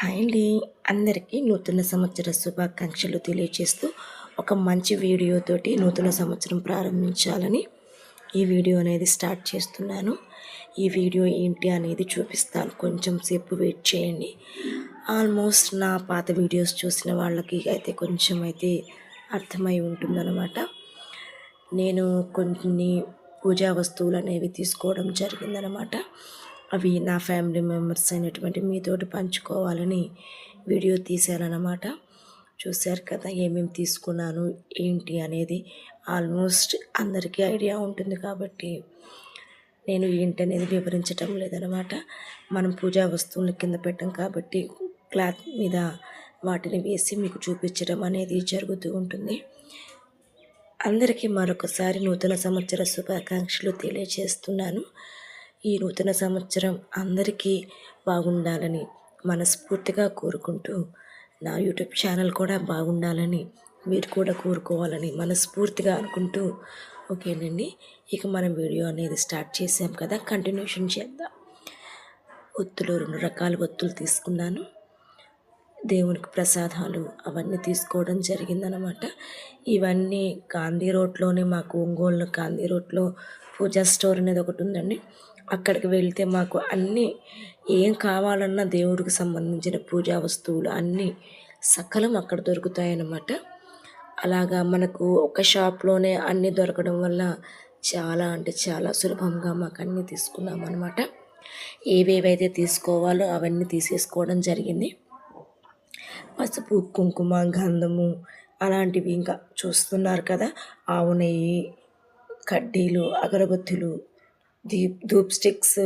Hi అండి. అందరికీ నూతన సంవత్సర శుభాకాంక్షలు తెలియజేస్తూ ఒక మంచి వీడియోతోటి నూతన సంవత్సరం ప్రారంభించాలని ఈ వీడియో అనేది స్టార్ట్ చేస్తున్నాను. ఈ వీడియో ఏంటి అనేది చూపిస్తాను. కొంచెం సేపు వెయిట్ చేయండి. ఆల్మోస్ట్ నా పాత వీడియోస్ చూసిన వాళ్ళకి అయితే కొంచెం అయితే అర్థమై ఉంటుందన్నమాట. నేను కొన్ని పూజా వస్తువులు అనేవి తీసుకోవడం జరిగిందనమాట అవి నా ఫ్యామిలీ మెంబర్స్ అయినటువంటి మీతోటి పంచుకోవాలని వీడియో తీశానన్నమాట చూశారు కదా ఏమేమి తీసుకున్నాను ఏంటి అనేది. ఆల్మోస్ట్ అందరికీ ఐడియా ఉంటుంది కాబట్టి నేను ఏంటి అనేది వివరించటం లేదనమాట మనం పూజా వస్తువులను కింద పెట్టాం కాబట్టి క్లాత్ మీద వాటిని వేసి మీకు చూపించడం అనేది జరుగుతూ ఉంటుంది. అందరికీ మరొకసారి నూతన సంవత్సర శుభాకాంక్షలు తెలియజేస్తున్నాను ఈ నూతన సంవత్సరం అందరికీ బాగుండాలని మనస్ఫూర్తిగా కోరుకుంటూ నా యూట్యూబ్ ఛానల్ కూడా బాగుండాలని మీరు కూడా కోరుకోవాలని మనస్ఫూర్తిగా అనుకుంటూ ఓకేనండి. ఇక మనం వీడియో అనేది స్టార్ట్ చేసాం కదా కంటిన్యూషన్ చేద్దాం. ఒత్తులు రెండు రకాల ఒత్తులు తీసుకున్నాను. దేవునికి ప్రసాదాలు అవన్నీ తీసుకోవడం జరిగిందనమాట ఇవన్నీ గాంధీ రోడ్లోనే మాకు ఒంగోలు గాంధీ రోడ్లో పూజా స్టోర్ అనేది ఒకటి ఉందండి. అక్కడికి వెళ్తే మాకు అన్నీ ఏం కావాలన్నా దేవుడికి సంబంధించిన పూజా వస్తువులు అన్నీ సకలం అక్కడ దొరుకుతాయన్నమాట. అలాగా మనకు ఒక షాప్లోనే అన్నీ దొరకడం వల్ల చాలా అంటే చాలా సులభంగా మాకు అన్నీ తీసుకున్నాం అనమాట ఏవేవైతే తీసుకోవాలో అవన్నీ తీసేసుకోవడం జరిగింది. పసుపు కుంకుమ గంధము అలాంటివి ఇంకా చూస్తున్నారు కదా. ఆవు నెయ్యి కడ్డీలు అగరబత్తులు దీప్ ధూప్ స్టిక్స్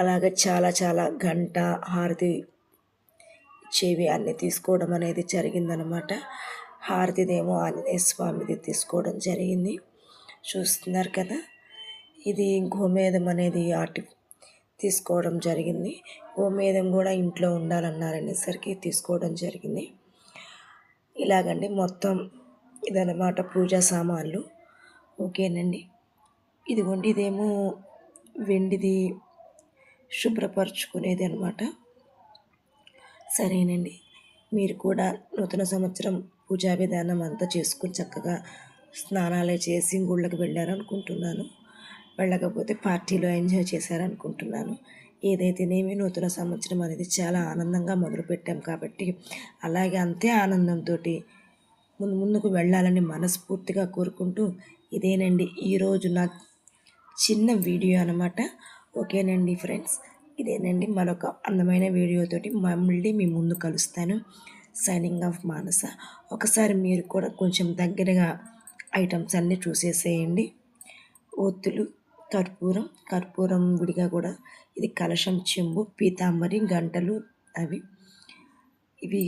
అలాగే చాలా చాలా గంట హారతి చెవి అన్నీ తీసుకోవడం అనేది జరిగిందనమాట హారతిదేమో ఆంజనేయ స్వామిది తీసుకోవడం జరిగింది. చూస్తున్నారు కదా ఇది గోమేదం అనేది ఆటి తీసుకోవడం జరిగింది. గోమేదం కూడా ఇంట్లో ఉండాలన్నారనేసరికి తీసుకోవడం జరిగింది. ఇలాగండి మొత్తం ఇదనమాట పూజా సామాన్లు. ఓకేనండి. ఇదిగోండి ఇదేమో వెండిది శుభ్రపరచుకునేది అనమాట సరేనండి మీరు కూడా నూతన సంవత్సరం పూజా విధానం అంతా చేసుకుని చక్కగా స్నానాలు చేసి గుళ్ళకి వెళ్ళారనుకుంటున్నాను. వెళ్ళకపోతే పార్టీలో ఎంజాయ్ చేశారనుకుంటున్నాను. ఏదైతేనేమి నూతన సంవత్సరం అనేది చాలా ఆనందంగా మొదలుపెట్టాం కాబట్టి అలాగే అంతే ఆనందంతో ముందు ముందుకు వెళ్ళాలని మనస్ఫూర్తిగా కోరుకుంటూ ఇదేనండి. ఈరోజు నా చిన్న వీడియో అనమాట ఓకేనండి ఫ్రెండ్స్? ఇదేనండి మరొక అందమైన వీడియోతోటి మళ్ళీ మీ ముందు కలుస్తాను. Signing off Manasa. ఒకసారి మీరు కూడా కొంచెం దగ్గరగా ఐటమ్స్ అన్నీ చూసేసేయండి. ఒత్తులు కర్పూరం. కర్పూరం విడిగా కూడా ఇది కలశం చెంబు పీతాంబరి గంటలు అవి. ఇవి